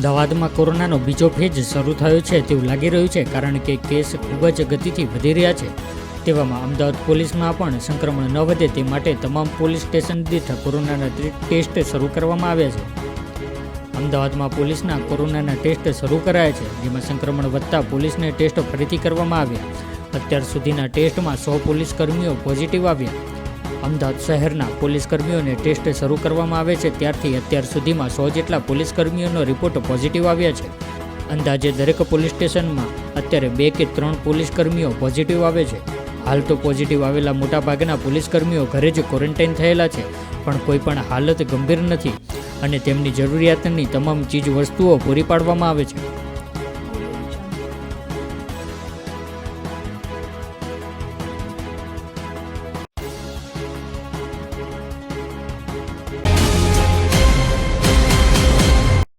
અમદાવાદમાં કોરોનાનો બીજો ફેજ શરૂ થયો છે તેવું લાગી રહ્યું છે કારણ કે કેસ ખૂબ જ ગતિથી વધી રહ્યા છે. તેવામાં અમદાવાદ પોલીસમાં પણ સંક્રમણ ન વધે તે માટે તમામ પોલીસ સ્ટેશન દીઠ કોરોનાના ટેસ્ટ શરૂ કરવામાં આવ્યા છે. અમદાવાદમાં પોલીસના કોરોનાના ટેસ્ટ શરૂ કરાયા છે, જેમાં સંક્રમણ વધતા પોલીસને ટેસ્ટ ફરીથી કરવામાં આવ્યા. અત્યાર સુધીના ટેસ્ટમાં સો પોલીસ કર્મીઓ પોઝિટિવ આવ્યા. અમદાવાદ શહેરના પોલીસ કર્મીઓને ટેસ્ટ શરૂ કરવામાં આવે છે. ત્યારથી અત્યાર સુધીમાં સો જેટલા પોલીસ કર્મીઓનો રિપોર્ટ પોઝિટિવ આવ્યા છે. અંદાજે દરેક પોલીસ સ્ટેશનમાં અત્યારે બે કે ત્રણ પોલીસ કર્મીઓ પોઝિટિવ આવે છે. હાલ તો પોઝિટિવ આવેલા મોટાભાગના પોલીસ કર્મીઓ ઘરે જ ક્વોરન્ટાઇન થયેલા છે, પણ કોઈ પણ હાલત ગંભીર નથી અને તેમની જરૂરિયાતની તમામ ચીજ વસ્તુઓ પૂરી પાડવામાં આવે છે.